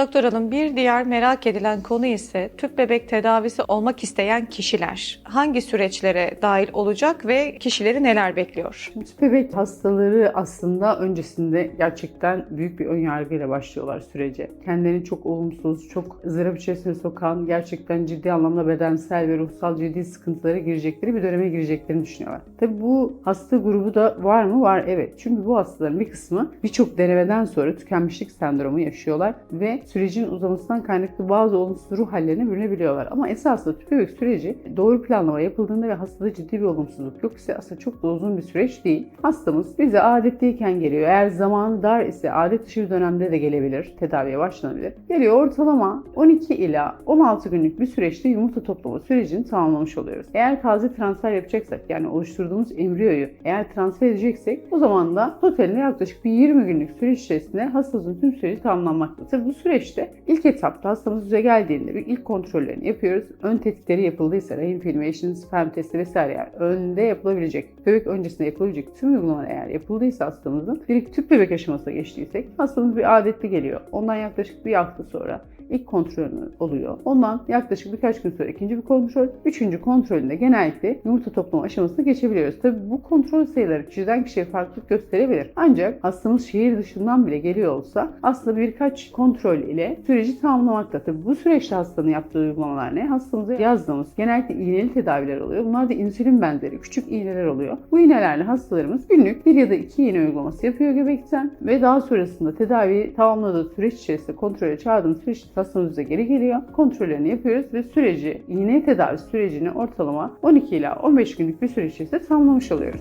Doktor hanım bir diğer merak edilen konu ise tüp bebek tedavisi olmak isteyen kişiler. Hangi süreçlere dahil olacak ve kişileri neler bekliyor? Tüp bebek hastaları aslında öncesinde gerçekten büyük bir önyargıyla başlıyorlar sürece. Kendilerini çok olumsuz, çok ızdırap içerisine sokan, gerçekten ciddi anlamda bedensel ve ruhsal ciddi sıkıntılara girecekleri bir döneme gireceklerini düşünüyorlar. Tabi bu hasta grubu da var mı? Var evet. Çünkü bu hastaların bir kısmı birçok denemeden sonra tükenmişlik sendromu yaşıyorlar ve sürecin uzamasından kaynaklı bazı olumsuz ruh hallerine bürünebiliyorlar. Ama esasında tüp bebek süreci doğru planlama yapıldığında ve hastada ciddi bir olumsuzluk yok ise aslında çok da uzun bir süreç değil. Hastamız bize adetteyken geliyor. Eğer zamanı dar ise adet dışı bir dönemde de gelebilir. Tedaviye başlanabilir. Geliyor ortalama 12 ila 16 günlük bir süreçte yumurta toplama sürecini tamamlamış oluyoruz. Eğer taze transfer yapacaksak yani oluşturduğumuz embriyoyu eğer transfer edeceksek o zaman da totalinde yaklaşık bir 20 günlük süreç içerisinde hastamızın tüm süreci tamamlanmakta. Tabii bu süreçte ilk etapta hastamız bize geldiğinde bir ilk kontrollerini yapıyoruz. Ön tetkikleri yapıldıysa rahim filmation, sperm testi vesaire yani önde yapılabilecek, bebek öncesinde yapılabilecek tüm uygulamalar eğer yapıldıysa hastamızın direkt tüp bebek aşamasına geçtiysek hastamız bir adetli geliyor. Ondan yaklaşık bir hafta sonra ilk kontrolü oluyor. Ondan yaklaşık birkaç gün sonra ikinci bir kontrol, üçüncü kontrolünde genellikle yumurta toplama aşamasına geçebiliyoruz. Tabi bu kontrol sayıları kişiden kişiye farklılık gösterebilir. Ancak hastamız şehir dışından bile geliyor olsa aslında birkaç kontrol ile süreci tamamlamakta. Tabi bu süreçte hastanın yaptığı uygulamalar ne? Hastamıza yazdığımız genellikle iğneli tedaviler oluyor. Bunlar da insülin benzeri küçük iğneler oluyor. Bu iğnelerle hastalarımız günlük bir ya da iki iğne uygulaması yapıyor göbekten ve daha sonrasında tedavi tamamladığı süreç içerisinde kontrole çağırdığımız süreç hastamız bize geri geliyor. Kontrollerini yapıyoruz ve süreci, iğne tedavi sürecini ortalama 12 ila 15 günlük bir süreç içerisinde tamamlamış oluyoruz.